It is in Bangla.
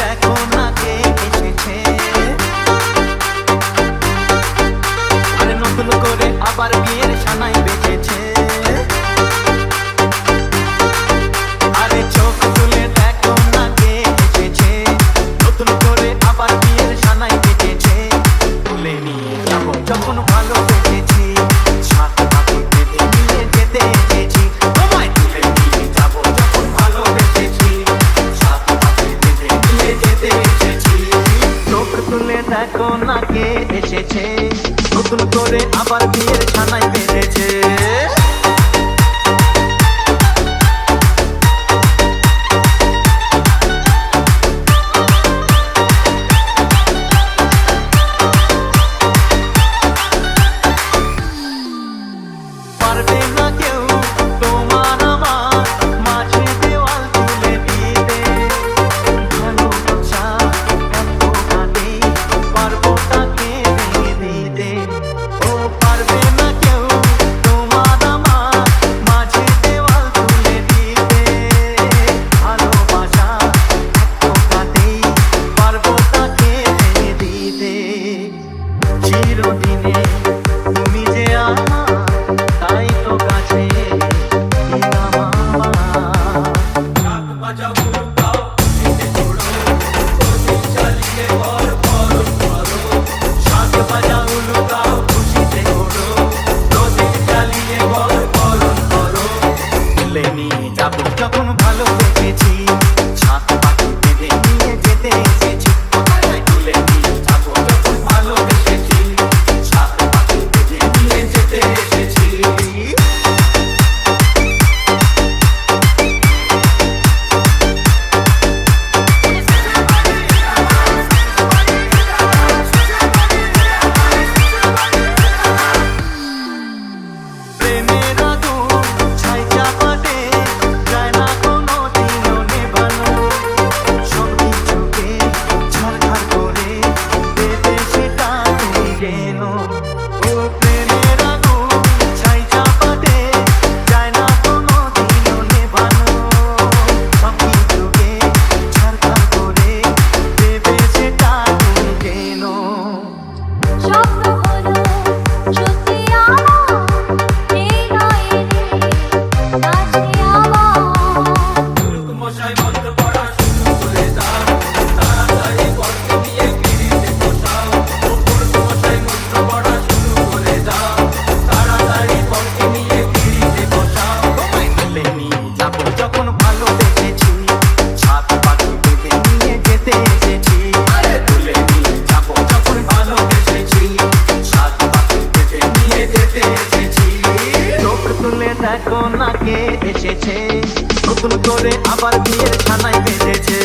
দেখো না কে এসেছে আরে আবার বিয়ের সানায় বেঁচেছে। দেখো না কে এসেছে। নতুন করে আবার বিয়ের খানায় বেড়েছে la boca দেখো না কে এসেছে? নতুন করে আবার বিয়ের খানায় বেঁধেছে।